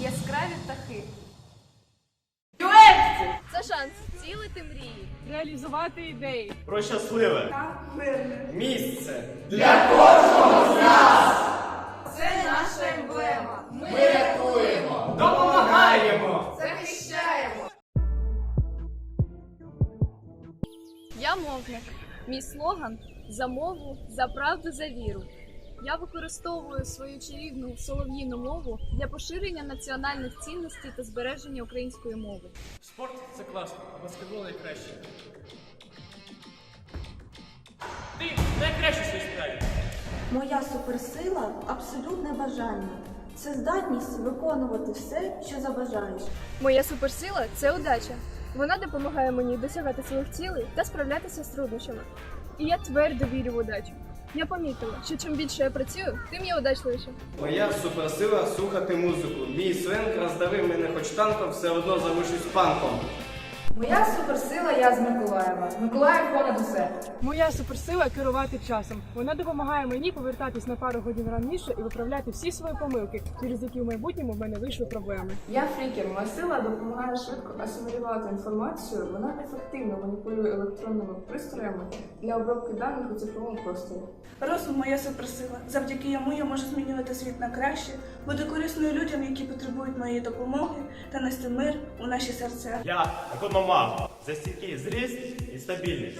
Яскраві птахи. Дуетці! Це шанс цілити мрії, реалізувати ідеї. Про щасливе та мирне місце для кожного. Я мовник. Мій слоган за мову, за правду, за віру. Я використовую свою чарівну солов'їну мову для поширення національних цінностей та збереження української мови. Спорт це класно, баскетбол найкраще. Ти найкраще в своїй справі. Моя суперсила абсолютне бажання. Це здатність виконувати все, що забажаєш. Моя суперсила це удача. Вона допомагає мені досягати своїх цілей та справлятися з труднощами. І я твердо вірю в удачу. Я помітила, що чим більше я працюю, тим я удачливіша. Моя суперсила слухати музику. Мій сленг роздавив мене хоч танком, все одно залишусь панком. Моя суперсила я з Миколаєва. Миколаїв понад усе. Моя суперсила керувати часом. Вона допомагає мені повертатись на пару годин раніше і виправляти всі свої помилки, через які в майбутньому в мене вийшли проблеми. Я фрікер. Моя сила допомагає швидко асимілювати інформацію. Вона ефективно маніпулює електронними пристроями для обробки даних у цифровому просторі. Розум моя суперсила. Завдяки йому я можу змінювати світ на краще, бути корисною людям, які потребують моєї допомоги, та нести мир у наші серця. Я економав за стійкий зріст і стабільність.